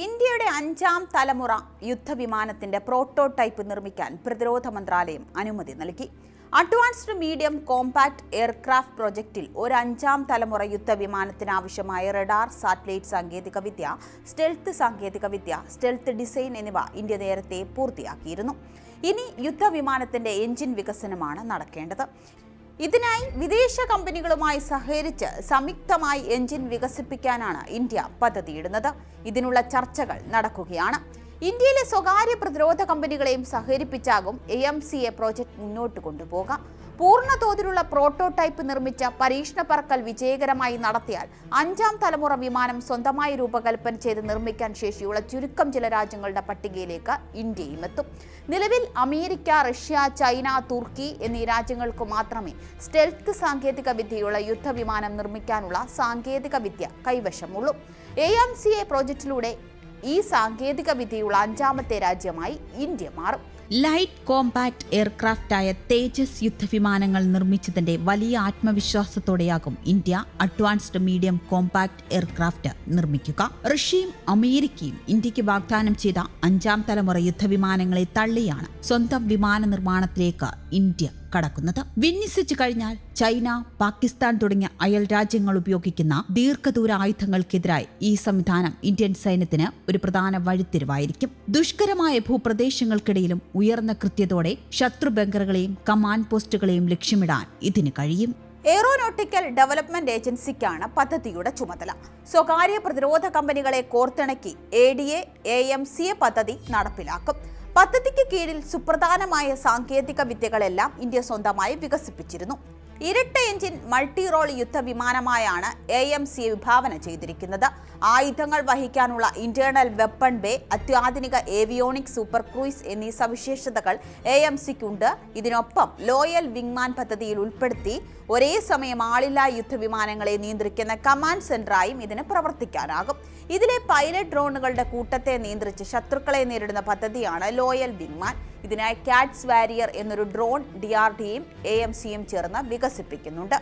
ഇന്ത്യയുടെ അഞ്ചാം തലമുറ യുദ്ധവിമാനത്തിന്റെ പ്രോട്ടോടൈപ്പ് നിർമ്മിക്കാൻ പ്രതിരോധ മന്ത്രാലയം അനുമതി നൽകി. അഡ്വാൻസ്ഡ് മീഡിയം കോമ്പാക്ട് എയർക്രാഫ്റ്റ് പ്രൊജക്റ്റിൽ ഒരു അഞ്ചാം തലമുറ യുദ്ധവിമാനത്തിന് ആവശ്യമായ റഡാർ സാറ്റലൈറ്റ് സാങ്കേതികവിദ്യ സ്റ്റെൽത്ത് സാങ്കേതികവിദ്യ സ്റ്റെൽത്ത് ഡിസൈൻ എന്നിവ ഇന്ത്യ നേരത്തെ പൂർത്തിയാക്കിയിരുന്നു. ഇനി യുദ്ധവിമാനത്തിന്റെ എഞ്ചിൻ വികസനമാണ് നടക്കേണ്ടത്. ഇതിനായി വിദേശ കമ്പനികളുമായി സഹകരിച്ച് സംയുക്തമായി എഞ്ചിൻ വികസിപ്പിക്കാനാണ് ഇന്ത്യ പദ്ധതിയിടുന്നത്. ഇതിനുള്ള ചർച്ചകൾ നടക്കുകയാണ്. ഇന്ത്യയിലെ സ്വകാര്യ പ്രതിരോധ കമ്പനികളെയും സഹകരിപ്പിച്ചാകും A M C A project മുന്നോട്ട് കൊണ്ടുപോകാം പൂർണ തോതിലുള്ള പ്രോട്ടോടൈപ്പ് നിർമ്മിച്ച പരീക്ഷണ പറക്കൽ വിജയകരമായി നടത്തിയാൽ അഞ്ചാം തലമുറ വിമാനം സ്വന്തമായി രൂപകൽപ്പന ചെയ്ത് നിർമ്മിക്കാൻ ശേഷിയുള്ള ചുരുക്കം ചില രാജ്യങ്ങളുടെ പട്ടികയിലേക്ക് ഇന്ത്യയും എത്തും. നിലവിൽ അമേരിക്ക റഷ്യ ചൈന തുർക്കി എന്നീ രാജ്യങ്ങൾക്ക് മാത്രമേ സ്റ്റെൽത്ത് സാങ്കേതിക വിദ്യയുള്ള യുദ്ധവിമാനം നിർമ്മിക്കാനുള്ള സാങ്കേതിക വിദ്യ കൈവശമുള്ളൂ. എ എം സി എ പ്രോജക്റ്റിലൂടെ ഈ സാങ്കേതിക വിദ്യയുള്ള അഞ്ചാമത്തെ രാജ്യമായി ഇന്ത്യ മാറും. ലൈറ്റ് കോമ്പാക്ട് എയർക്രാഫ്റ്റായ തേജസ് യുദ്ധവിമാനങ്ങൾ നിർമ്മിച്ചതിന്റെ വലിയ ആത്മവിശ്വാസത്തോടെയാകും India advanced medium compact aircraft നിർമ്മിക്കുക. റഷ്യയും അമേരിക്കയും ഇന്ത്യയ്ക്ക് വാഗ്ദാനം ചെയ്ത അഞ്ചാം തലമുറ യുദ്ധവിമാനങ്ങളെ തള്ളിയാണ് സ്വന്തം വിമാന നിർമ്മാണത്തിലേക്ക് ഇന്ത്യ കടക്കുന്നത്. വിന്യസിച്ചു കഴിഞ്ഞാൽ ചൈന പാകിസ്ഥാൻ തുടങ്ങിയ അയൽ രാജ്യങ്ങൾ ഉപയോഗിക്കുന്ന ദീർഘദൂര ആയുധങ്ങൾക്കെതിരായി ഈ സംവിധാനം ഇന്ത്യൻ സൈന്യത്തിന് ഒരു പ്രധാന വഴിത്തിരിവായിരിക്കും. ദുഷ്കരമായ ഭൂപ്രദേശങ്ങൾക്കിടയിലും ഉയർന്ന കൃത്യതോടെ ശത്രു ബങ്കറുകളെയും കമാൻഡ് പോസ്റ്റുകളെയും ലക്ഷ്യമിടാൻ ഇതിന് കഴിയും. എയറോനോട്ടിക്കൽ ഡെവലപ്മെന്റ് ഏജൻസിക്കാണ് പദ്ധതിയുടെ ചുമതല. സ്വകാര്യ പ്രതിരോധ കമ്പനികളെ കോർത്തിണക്കി A D A A C പദ്ധതി നടപ്പിലാക്കും. പദ്ധതിക്ക് കീഴിൽ സുപ്രധാനമായ സാങ്കേതിക വിദ്യകളെല്ലാം ഇന്ത്യ സ്വന്തമായി വികസിപ്പിച്ചിരുന്നു. ഇരട്ട എഞ്ചിൻ മൾട്ടി റോൾ യുദ്ധ വിമാനമായാണ് എ എം സി വിഭാവന ചെയ്തിരിക്കുന്നത്. ആയുധങ്ങൾ വഹിക്കാനുള്ള ഇന്റേണൽ വെപ്പൺ ബേ അത്യാധുനിക ഏവിയോണിക് സൂപ്പർ ക്രൂയിസ് എന്നീ സവിശേഷതകൾ എ എം സിക്കുണ്ട് ഇതിനൊപ്പം ലോയൽ വിങ്മാൻ പദ്ധതിയിൽ ഉൾപ്പെടുത്തി ഒരേ സമയം ആളില്ലാ യുദ്ധവിമാനങ്ങളെ നിയന്ത്രിക്കുന്ന കമാൻഡ് സെന്ററായും ഇതിന് പ്രവർത്തിക്കാനാകും. ഇതിലെ പൈലറ്റ് ഡ്രോണുകളുടെ കൂട്ടത്തെ നിയന്ത്രിച്ച് ശത്രുക്കളെ നേരിടുന്ന പദ്ധതിയാണ് ലോയൽ വിങ്മാൻ ഇതിനായി കാറ്റ്സ് വാരിയർ എന്നൊരു ഡ്രോൺ ഡി ആർ ഡിയും എ എം സിയും ചേർന്ന് വികസിപ്പിക്കുന്നുണ്ട്.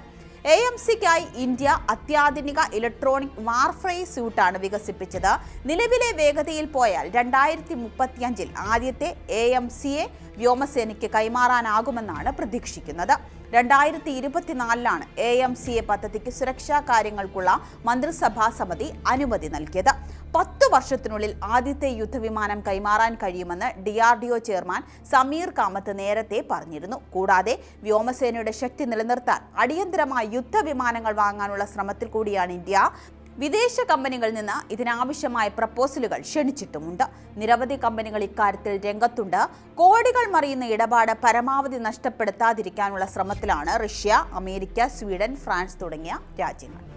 എ എം സിക്കായി ഇന്ത്യ അത്യാധുനിക ഇലക്ട്രോണിക് വാർഫ്രൈ സ്യൂട്ടാണ് വികസിപ്പിച്ചത്. നിലവിലെ വേഗതയിൽ പോയാൽ രണ്ടായിരത്തി മുപ്പത്തിയഞ്ചിൽ ആദ്യത്തെ എ എം സിയെ വ്യോമസേനയ്ക്ക് കൈമാറാനാകുമെന്നാണ് പ്രതീക്ഷിക്കുന്നത്. രണ്ടായിരത്തി ഇരുപത്തിനാലിലാണ് എ എം സി എ പദ്ധതിക്ക് സുരക്ഷാ കാര്യങ്ങൾക്കുള്ള മന്ത്രിസഭാ സമിതി അനുമതി നൽകിയത്. പത്തു വർഷത്തിനുള്ളിൽ ആദ്യത്തെ യുദ്ധവിമാനം കൈമാറാൻ കഴിയുമെന്ന് D R D O chairman Sameer Kamat നേരത്തെ പറഞ്ഞിരുന്നു. കൂടാതെ വ്യോമസേനയുടെ ശക്തി നിലനിർത്താൻ അടിയന്തരമായി യുദ്ധവിമാനങ്ങൾ വാങ്ങാനുള്ള ശ്രമത്തിൽ കൂടിയാണ് ഇന്ത്യ വിദേശ കമ്പനികളിൽ നിന്ന് ഇതിനാവശ്യമായ പ്രപ്പോസലുകൾ ക്ഷണിച്ചിട്ടുമുണ്ട്. നിരവധി കമ്പനികൾ ഇക്കാര്യത്തിൽ രംഗത്തുണ്ട്. കോടികൾ മറിയുന്ന ഇടപാട് പരമാവധി നഷ്ടപ്പെടുത്താതിരിക്കാനുള്ള ശ്രമത്തിലാണ് റഷ്യ അമേരിക്ക സ്വീഡൻ ഫ്രാൻസ് തുടങ്ങിയ രാജ്യങ്ങൾ.